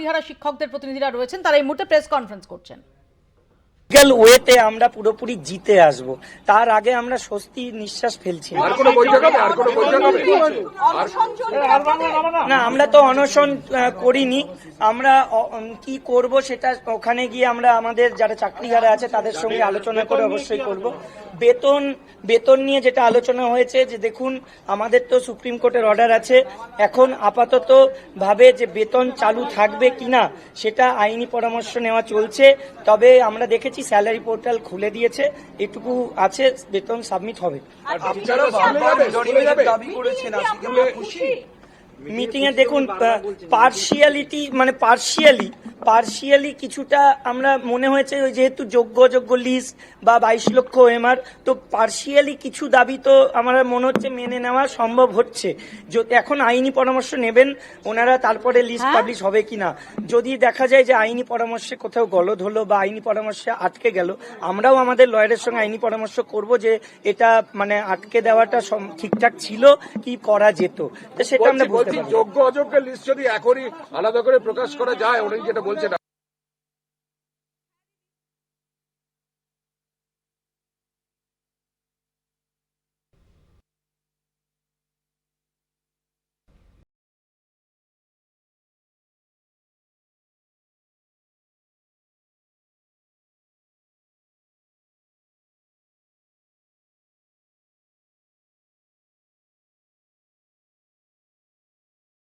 চাকরিহারা শিক্ষকদের প্রতিনিধিরা রয়েছেন তারা এই মুহূর্তে প্রেস কনফারেন্স করছেন। লিগাল ওয়েতে আমরা পুরোপুরি জিতে আসব। তার আগে আমরা স্বস্তি নিঃশ্বাস ফেলছি। না। আর কোনো বৈঠক হবে? আর কোনো বৈঠক হবে? না আমরা তো অনশন করিনি। আমরা কি করব সেটা ওখানে গিয়ে আমরা আমাদের যারা চাকরিহারা আছে তাদের সঙ্গে আলোচনা করে অবশ্যই করব। বেতন বেতন নিয়ে যেটা আলোচনা হয়েছে যে দেখুন আমাদের তো সুপ্রিম কোর্টের অর্ডার আছে। এখন আপাতত ভাবে যে বেতন চালু থাকবে কিনা সেটা আইনি পরামর্শ নেওয়া চলছে। তবে আমরা দেখেছি স্যালারি পোর্টাল খুলে দিয়েছে। এটুকু আছে বেতন সাবমিট হবে। স্কুলে যাবে মিটিং এ দেখুন পার্সিয়ালিটি মানে পার্শিয়ালি পার্শিয়ালি কিছুটা আমরা মনে হয়েছে ওই যেহেতু যোগ্য যোগ্য লিস্ট বা বাইশ লক্ষ এমআর তো পার্শিয়ালি কিছু দাবি তো আমার মনে হচ্ছে মেনে নেওয়া সম্ভব হচ্ছে। এখন আইনি পরামর্শ নেবেন ওনারা তারপরে লিস্ট পাবলিশ হবে কিনা। যদি দেখা যায় যে আইনি পরামর্শে কোথাও গলদ হলো বা আইনি পরামর্শে আটকে গেল আমরাও আমাদের লয়ারের সঙ্গে আইনি পরামর্শ করব যে এটা মানে আটকে দেওয়াটা ঠিকঠাক ছিল কি করা যেত। তো সেটা আমরা পারি যোগ্য অযোগ্য লিস্ট যদি এখনই আলাদা করে প্রকাশ করা যায় উনি যেটা বলছেন